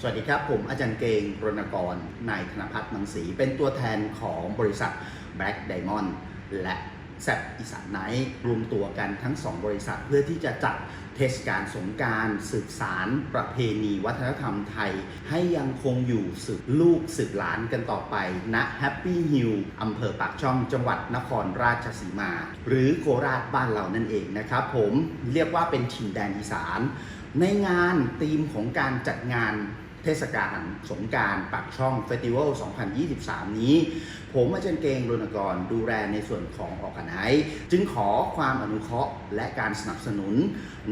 สวัสดีครับ ผมอาจารย์เกงรณกร นายธนพัฒน์มังสี เป็นตัวแทนของบริษัท Black Diamond และ แซบอีสานไนท์รวมตัวกันทั้ง 2 บริษัทเพื่อที่จะจัดเทศกาลสงการสืบสารประเพณีวัฒนธรรมไทย ให้ยังคงอยู่สืบลูกสืบหลานกันต่อไปณ Happy Hill อำเภอปากช่องจังหวัดนครราชสีมา หรือโคราชบ้านเรานั่นเองนะครับผมเรียกว่าเป็นถิ่นแดนอีสาน ในงานธีมของการจัดงาน เทศกาลสงการปากช่องเฟสติวัล 2023 นี้ ผมอาจารย์เกงรณกรดูแลในส่วนของออกไนจึงขอความอนุเคราะห์และการสนับสนุน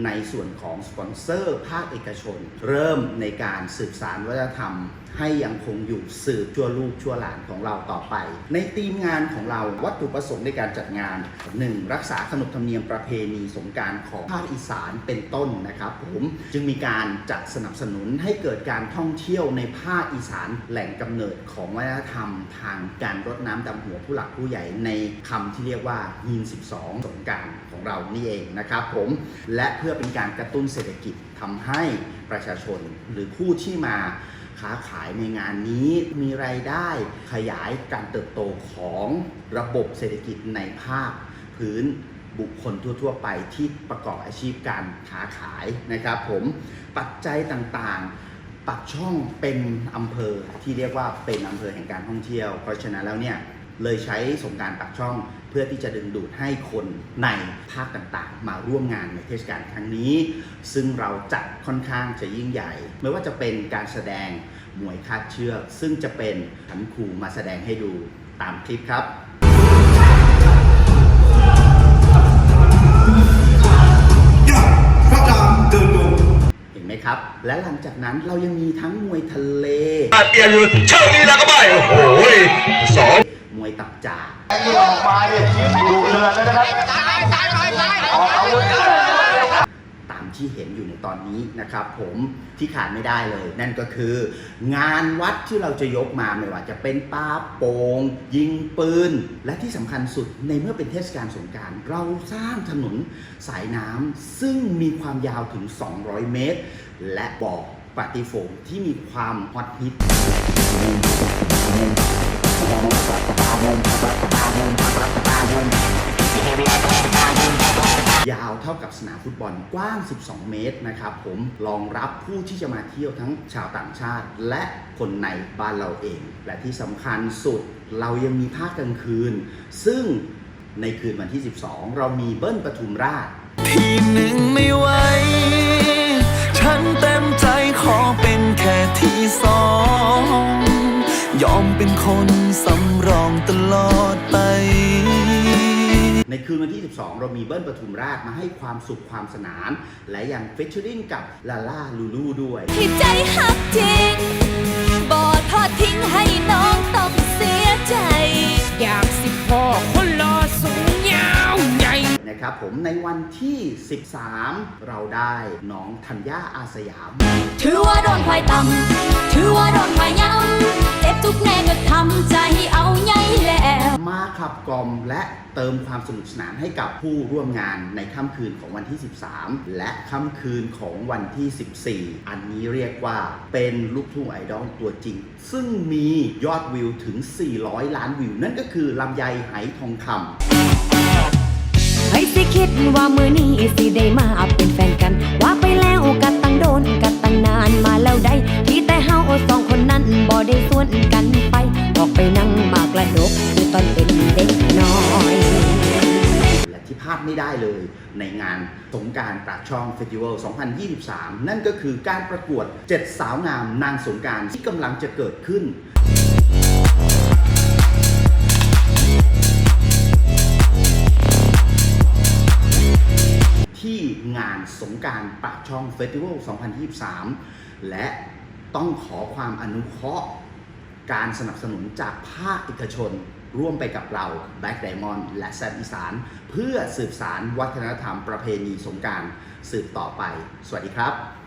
ในส่วนของสปอนเซอร์ภาคเอกชน เริ่มในการสืบสารวัฒนธรรม ให้ยังคงอยู่สืบชั่วลูกชั่วหลานของเราต่อไป ในทีมงานของเราวัตถุประสงค์ในการจัดงาน 1. รักษาขนบธรรมเนียมประเพณีสงการของภาคอีสานเป็นต้นนะครับผมจึงมีการจัดสนับสนุนให้เกิดการท่อง่องเที่ยวในภาคอีสานแหล่งกำเนิดของวัฒนธรรม ทางการรดน้ำดำหัวผู้หลักผู้ใหญ่ในคำที่เรียกว่ายีน 12 สงการของเรานี่เองนะครับผมและเพื่อเป็นการกระตุ้นเศรษฐกิจทำให้ประชาชนหรือผู้ที่มาค้าขายในงานนี้มีรายได้ขยายการเติบโตของระบบเศรษฐกิจในภาคพื้นบุคคลทั่ว ๆ ไปที่ประกอบอาชีพการค้าขายนะครับผมปัจจัยต่างๆ ปักช่องเป็นอำเภอที่เรียกว่าเป็นอำเภอแห่งการท่องเที่ยว เพราะฉะนั้นแล้วเนี่ยเลยใช้สงการปักช่องเพื่อที่จะดึงดูดให้คนในภาคต่างๆ มาร่วมงานในเทศกาลครั้งนี้ ซึ่งเราจัดค่อนข้างจะยิ่งใหญ่ ไม่ว่าจะเป็นการแสดงมวยคาดเชือก ซึ่งจะเป็นขันครูมาแสดงให้ดูตามคลิปครับ นไหมครับ และหลังจากนั้นเรายังมีทั้งมวยทะเลเปลี่ยนเช่านี้แล้วก็ไม่โอ้โหสองมวยตับจากออกมาเนี่ยดูเรือแล้วนะครับออกอาวุธตามที่เห็นอยู่ในตอนนี้นะครับผมที่ขาดไม่ได้เลย นั่นก็คือ งานวัดที่เราจะยกมาไม่ว่าจะเป็นปาโป่งยิงปืน และที่สำคัญสุดในเมื่อเป็นเทศกาลสงกรารเราสร้างถนนสายน้ำซึ่งมีความยาวถึง 200 เมตร และบ่อปฏิโฟมที่มีความฮอตฮิตยาวเท่ากับสนามฟุตบอลกว้าง 12 เมตรนะครับผมรองรับผู้ที่จะมาเที่ยวทั้งชาวต่างชาติ และคนในบ้านเราเอง และที่สำคัญสุดเรายังมีภาคกลางคืน ซึ่งในคืนวันที่ 12 เรามีเบิ้ลปทุมราชทีหนึ่งไม่ คนสำรองตลอดไป ในคืนวันที่ 12 เรามีเบิ้ลปทุมราชมาให้ความสุขความสนาน และยังเฟชเชอริงกับลาล่าลูลูด้วย ที่ใจหักจริงบ่ทอดทิ้งให้น้องต้องเสียใจ อยากสิพ่อคนรอสูงยาวใหญ่ นะครับผมในวันที่ 13 เราได้น้องธัญญาอาสยาม ถือว่าโดนควายต่ำถือว่าโดนควายย้ำเจ็ บทุกแน่ก็ทำใจเอาใหญ่แล้วมาขับกล่อมและเติมความสนุกสนานให้กับผู้ร่วมงานในค่ำคืนของวันที่ 13 และค่ำคืนของวันที่ 14 อันนี้เรียกว่าเป็นลูกทุ่งไอดอลตัวจริง ซึ่งมียอดวิวถึง 400 ล้านวิว นั่นก็คือลำไยไหทองคำ ใครสิคิดว่ามือนี้สิได้มาเป็นแฟนกัน ว่าไปแล้วกัดตั้งโดนกัดตั้งนานมาแล้วได้ที่แต่เฮาสองคนนั้นบ่ได้ส่วนกันไป ออกไปนั่งมากระดกคือตอนเป็นเด็กน้อยและที่พลาดไม่ได้เลยในงานสงการปากช่องเฟสติวัล 2023 นั่นก็คือการประกวด 7 สาวงามนางสงการที่กำลังจะเกิดขึ้น งานสงการปากช่องเฟสติวัล 2023 และต้องขอความอนุเคราะห์การสนับสนุนจากภาคเอกชน ร่วมไปกับเรา Black Diamond และแซมอีสาน เพื่อสืบสารวัฒนธรรมประเพณีสงการสืบต่อไป สวัสดีครับ